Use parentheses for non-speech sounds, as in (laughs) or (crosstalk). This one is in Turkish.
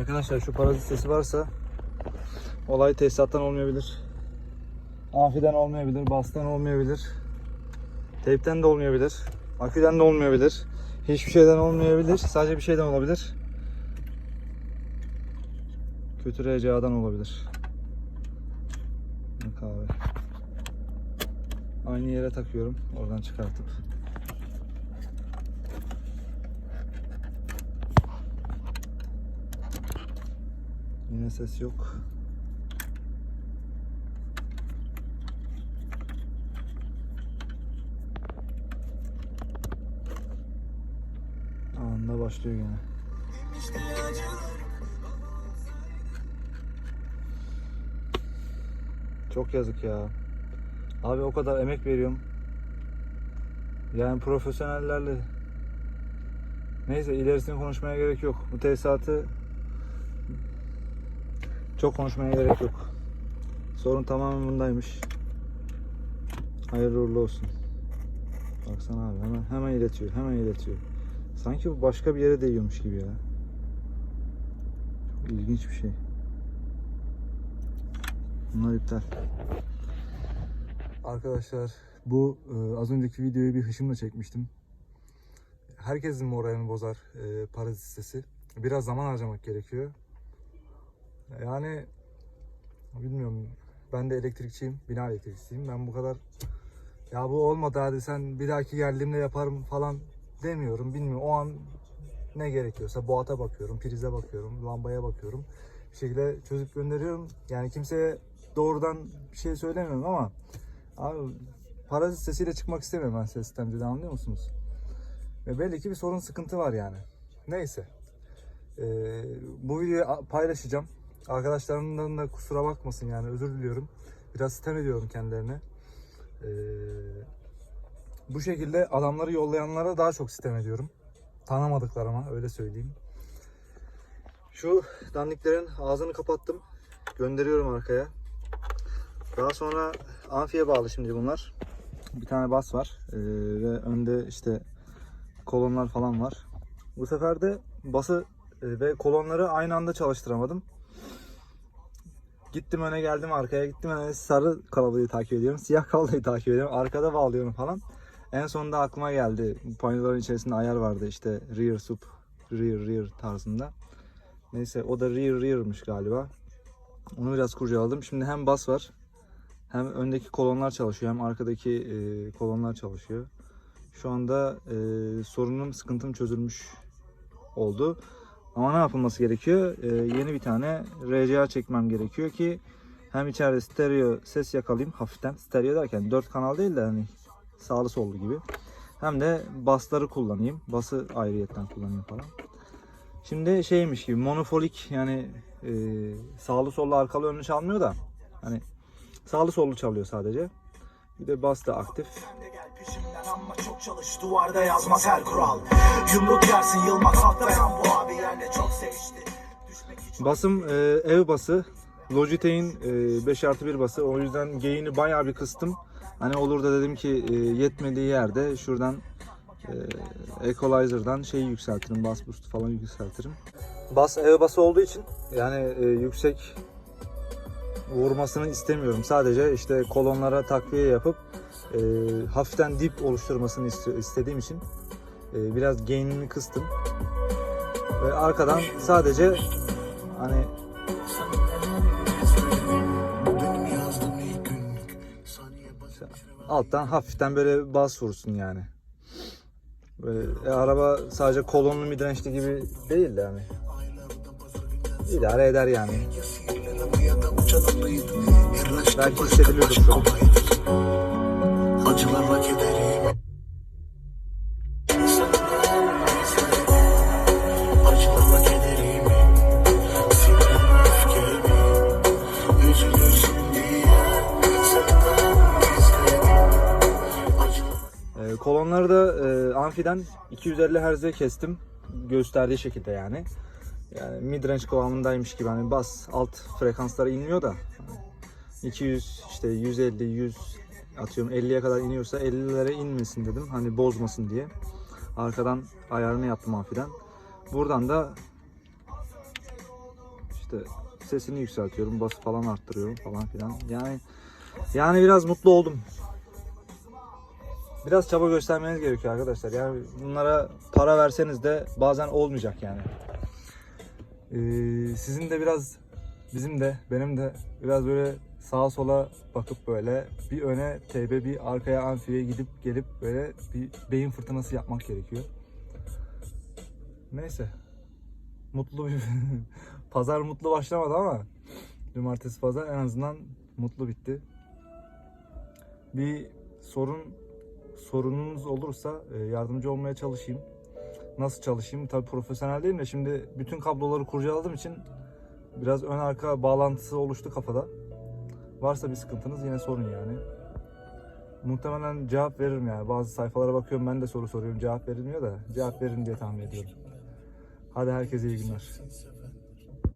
Arkadaşlar şu parazit sesi varsa olay tesisattan olmayabilir. Amfiden olmayabilir, bastan olmayabilir. Teypten de olmayabilir. Aküden de olmayabilir. Hiçbir şeyden olmayabilir. Sadece bir şeyden olabilir. Kötü RCA'dan olabilir. Kahve. Aynı yere takıyorum. Oradan çıkartıp. Yine ses yok. Anında başlıyor gene. Çok yazık ya. Abi o kadar emek veriyorum. Yani profesyonellerle Neyse ilerisini konuşmaya gerek yok. Bu tesisatı çok konuşmaya gerek yok. Sorun tamamen bundaymış. Hayırlı uğurlu olsun. Baksana abi hemen hemen iletiyor. Hemen iletiyor. Sanki bu başka bir yere değiyormuş gibi ya. Çok ilginç bir şey. Bunlar iptal. Arkadaşlar bu e, az önceki videoyu bir hışımla çekmiştim. Herkesin moralini bozar e, parazit sitesi. Biraz zaman harcamak gerekiyor. Yani bilmiyorum. Ben de elektrikçiyim. Bina elektrikçisiyim. Ben bu kadar ya bu olmadı hadi sen bir dahaki geldiğimde yaparım falan demiyorum. Bilmiyorum. O an ne gerekiyorsa boğata bakıyorum, prize bakıyorum, lambaya bakıyorum. Bir şekilde çözüp gönderiyorum. Yani kimseye doğrudan bir şey söylemiyorum ama abi parazit sesiyle çıkmak istemiyorum ben ses sistemciden anlıyor musunuz? Ve belli ki bir sorun sıkıntı var yani. Neyse. Ee, bu videoyu paylaşacağım. Arkadaşlarımdan da kusura bakmasın yani özür diliyorum. Biraz sitem ediyorum kendilerine. Ee, bu şekilde adamları yollayanlara daha çok sitem ediyorum. Tanımadıklarıma öyle söyleyeyim. Şu dandiklerin ağzını kapattım. Gönderiyorum arkaya. Daha sonra amfiye bağlı şimdi bunlar. Bir tane bas var ee, ve önde işte kolonlar falan var. Bu sefer de bası e, ve kolonları aynı anda çalıştıramadım. Gittim öne geldim arkaya gittim öne sarı kalabalığı takip ediyorum. Siyah kalabalığı takip ediyorum. Arkada bağlıyorum falan. En sonunda aklıma geldi. Bu Panyoların içerisinde ayar vardı işte rear sub, rear rear tarzında. Neyse o da rear rear'mış galiba. Onu biraz kurcaladım. Şimdi hem bas var hem öndeki kolonlar çalışıyor hem arkadaki e, kolonlar çalışıyor. Şu anda e, sorunum, sıkıntım çözülmüş oldu. Ama ne yapılması gerekiyor? E, yeni bir tane RCA çekmem gerekiyor ki hem içeride stereo ses yakalayayım hafiften. Stereo derken 4 kanal değil de hani sağlı sollu gibi. Hem de basları kullanayım. Bası ayrıyetten kullanayım falan. Şimdi şeymiş gibi monofolik yani e, sağlı sollu arkalı önlü çalmıyor da hani sağlı sollu çalıyor sadece. Bir de bas da aktif. Ama çok çalış duvarda yazmaz her kural Yumruk yersin yılmak haklayan bu abi yerle çok sevişti Basım e, ev bası. Logitech'in e, 5 artı 1 bası. O yüzden gain'i bayağı bir kıstım. Hani olur da dedim ki e, yetmediği yerde şuradan e, equalizer'dan şeyi yükseltirim. Bas boost falan yükseltirim. Bas ev bası olduğu için yani e, yüksek vurmasını istemiyorum. Sadece işte kolonlara takviye yapıp e, hafiften dip oluşturmasını istiyor, istediğim için e, biraz gain'ini kıstım. Ve arkadan sadece hani alttan hafiften böyle bas vursun yani. Böyle e, araba sadece kolonlu midrange'li gibi değil de yani. İdare eder yani. Belki hissediliyordur şu an. Acılarla kederim Acılarla kederimi Sinirimi öfkemi Üzülürsün diye Senden gizledim Acılarla E, kolonları da e, amfiden 250 Hz'e kestim. Gösterdiği şekilde yani. Yani midrange kıvamındaymış gibi hani bas alt frekanslara inmiyor da hani 200 işte 150 100 atıyorum 50'ye kadar iniyorsa 50'lere inmesin dedim. Hani bozmasın diye. Arkadan ayarını yaptım amfiden. Buradan da işte sesini yükseltiyorum, bası falan arttırıyorum falan filan. Yani yani biraz mutlu oldum. Biraz çaba göstermeniz gerekiyor arkadaşlar. Yani bunlara para verseniz de bazen olmayacak yani. Ee, sizin de biraz bizim de benim de biraz böyle sağa sola bakıp böyle bir öne TB bir arkaya amfiye gidip gelip böyle bir beyin fırtınası yapmak gerekiyor. Neyse. Mutlu bir (laughs) pazar mutlu başlamadı ama cumartesi pazar en azından mutlu bitti. Bir sorun sorununuz olursa e, yardımcı olmaya çalışayım. Nasıl çalışayım? Tabii profesyonel değilim de şimdi bütün kabloları kurcaladığım için biraz ön arka bağlantısı oluştu kafada. Varsa bir sıkıntınız yine sorun yani. Muhtemelen cevap veririm yani. Bazı sayfalara bakıyorum ben de soru soruyorum cevap verilmiyor da cevap veririm diye tahmin ediyorum. Hadi herkese iyi günler.